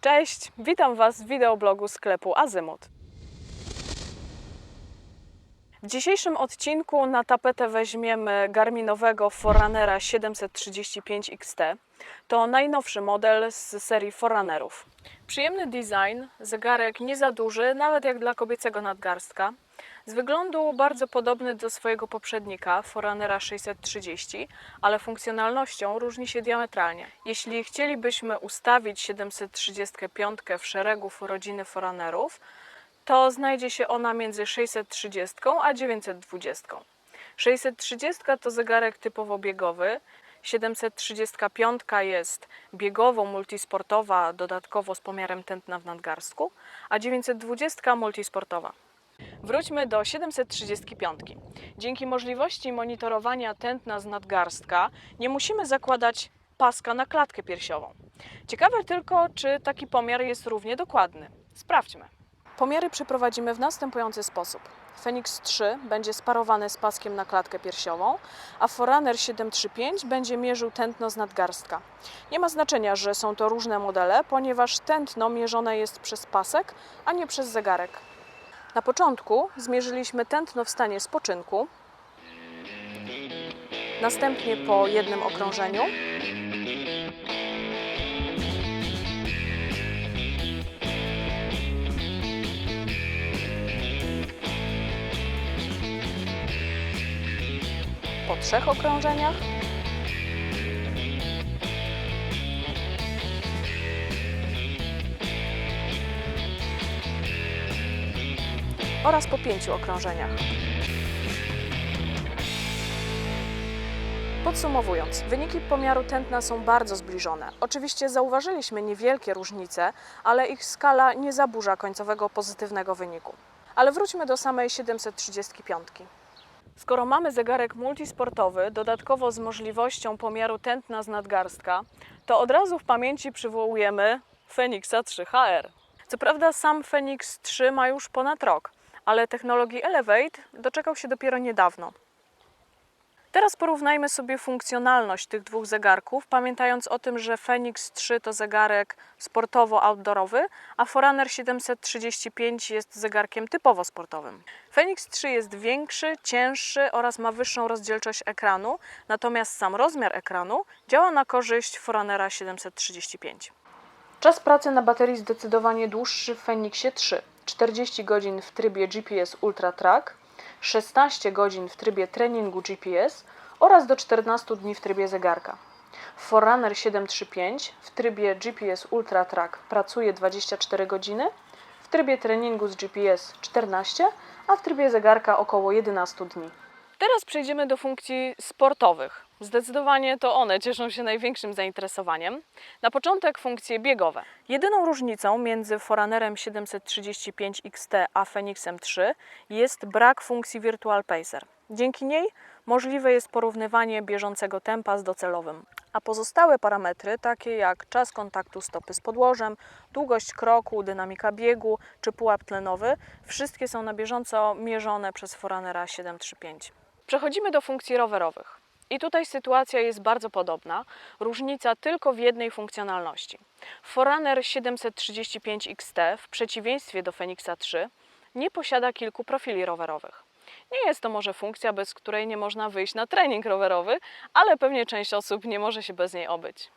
Cześć, witam Was w wideoblogu sklepu Azymut. W dzisiejszym odcinku na tapetę weźmiemy Garminowego Forerunnera 735 XT. To najnowszy model z serii Forerunnerów. Przyjemny design, zegarek nie za duży, nawet jak dla kobiecego nadgarstka. Z wyglądu bardzo podobny do swojego poprzednika, Forerunnera 630, ale funkcjonalnością różni się diametralnie. Jeśli chcielibyśmy ustawić 735 w szeregu rodziny Forerunnerów, to znajdzie się ona między 630 a 920. 630 to zegarek typowo biegowy, 735 jest biegowo multisportowa, dodatkowo z pomiarem tętna w nadgarstku, a 920 multisportowa. Wróćmy do 735. Dzięki możliwości monitorowania tętna z nadgarstka nie musimy zakładać paska na klatkę piersiową. Ciekawe tylko, czy taki pomiar jest równie dokładny. Sprawdźmy. Pomiary przeprowadzimy w następujący sposób. Phoenix 3 będzie sparowany z paskiem na klatkę piersiową, a Forerunner 735 będzie mierzył tętno z nadgarstka. Nie ma znaczenia, że są to różne modele, ponieważ tętno mierzone jest przez pasek, a nie przez zegarek. Na początku zmierzyliśmy tętno w stanie spoczynku, następnie po jednym okrążeniu, po trzech okrążeniach, oraz po pięciu okrążeniach. Podsumowując, wyniki pomiaru tętna są bardzo zbliżone. Oczywiście zauważyliśmy niewielkie różnice, ale ich skala nie zaburza końcowego pozytywnego wyniku. Ale wróćmy do samej 735. Skoro mamy zegarek multisportowy, dodatkowo z możliwością pomiaru tętna z nadgarstka, to od razu w pamięci przywołujemy Fenixa 3HR. Co prawda sam Fenix 3 ma już ponad rok, ale technologii Elevate doczekał się dopiero niedawno. Teraz porównajmy sobie funkcjonalność tych dwóch zegarków, pamiętając o tym, że Fenix 3 to zegarek sportowo-outdoorowy, a Forerunner 735 jest zegarkiem typowo sportowym. Fenix 3 jest większy, cięższy oraz ma wyższą rozdzielczość ekranu, natomiast sam rozmiar ekranu działa na korzyść Forerunnera 735. Czas pracy na baterii zdecydowanie dłuższy w Fenixie 3. 40 godzin w trybie GPS Ultra Track, 16 godzin w trybie treningu GPS oraz do 14 dni w trybie zegarka. Forerunner 735 w trybie GPS Ultra Track pracuje 24 godziny, w trybie treningu z GPS 14, a w trybie zegarka około 11 dni. Teraz przejdziemy do funkcji sportowych. Zdecydowanie to one cieszą się największym zainteresowaniem. Na początek funkcje biegowe. Jedyną różnicą między Forerunnerem 735 XT a Fenixem 3 jest brak funkcji Virtual Pacer. Dzięki niej możliwe jest porównywanie bieżącego tempa z docelowym. A pozostałe parametry, takie jak czas kontaktu stopy z podłożem, długość kroku, dynamika biegu czy pułap tlenowy, wszystkie są na bieżąco mierzone przez Forerunnera 735. Przechodzimy do funkcji rowerowych. I tutaj sytuacja jest bardzo podobna, różnica tylko w jednej funkcjonalności. Forerunner 735 XT w przeciwieństwie do Fenixa 3 nie posiada kilku profili rowerowych. Nie jest to może funkcja, bez której nie można wyjść na trening rowerowy, ale pewnie część osób nie może się bez niej obyć.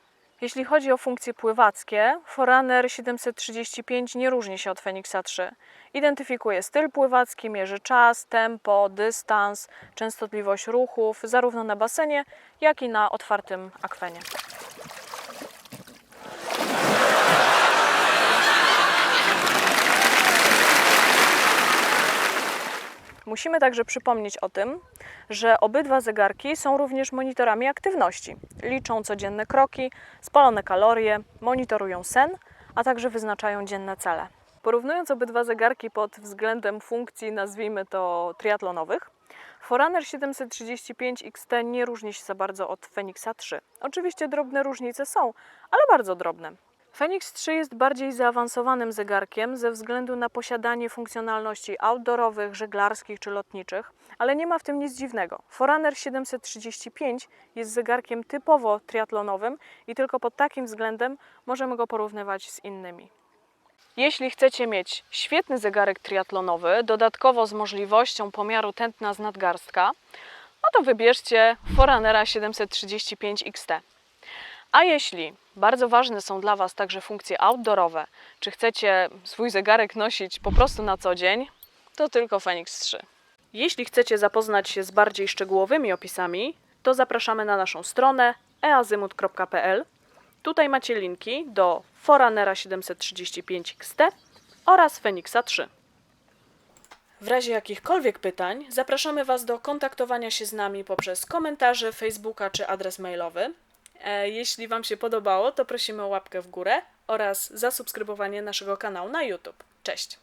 Jeśli chodzi o funkcje pływackie, Forerunner 735 nie różni się od Fenixa 3. Identyfikuje styl pływacki, mierzy czas, tempo, dystans, częstotliwość ruchów, zarówno na basenie, jak i na otwartym akwenie. Musimy także przypomnieć o tym, że obydwa zegarki są również monitorami aktywności. Liczą codzienne kroki, spalone kalorie, monitorują sen, a także wyznaczają dzienne cele. Porównując obydwa zegarki pod względem funkcji, nazwijmy to triatlonowych, Forerunner 735 XT nie różni się za bardzo od Fenixa 3. Oczywiście drobne różnice są, ale bardzo drobne. Fenix 3 jest bardziej zaawansowanym zegarkiem ze względu na posiadanie funkcjonalności outdoorowych, żeglarskich czy lotniczych, ale nie ma w tym nic dziwnego. Forerunner 735 jest zegarkiem typowo triatlonowym i tylko pod takim względem możemy go porównywać z innymi. Jeśli chcecie mieć świetny zegarek triatlonowy, dodatkowo z możliwością pomiaru tętna z nadgarstka, no to wybierzcie Forerunnera 735 XT. A jeśli bardzo ważne są dla Was także funkcje outdoorowe, czy chcecie swój zegarek nosić po prostu na co dzień, to tylko Fenix 3. Jeśli chcecie zapoznać się z bardziej szczegółowymi opisami, to zapraszamy na naszą stronę eazymut.pl. Tutaj macie linki do Forerunnera 735 XT oraz Fenixa 3. W razie jakichkolwiek pytań zapraszamy Was do kontaktowania się z nami poprzez komentarze Facebooka czy adres mailowy. E, Jeśli Wam się podobało, to prosimy o łapkę w górę oraz zasubskrybowanie naszego kanału na YouTube. Cześć!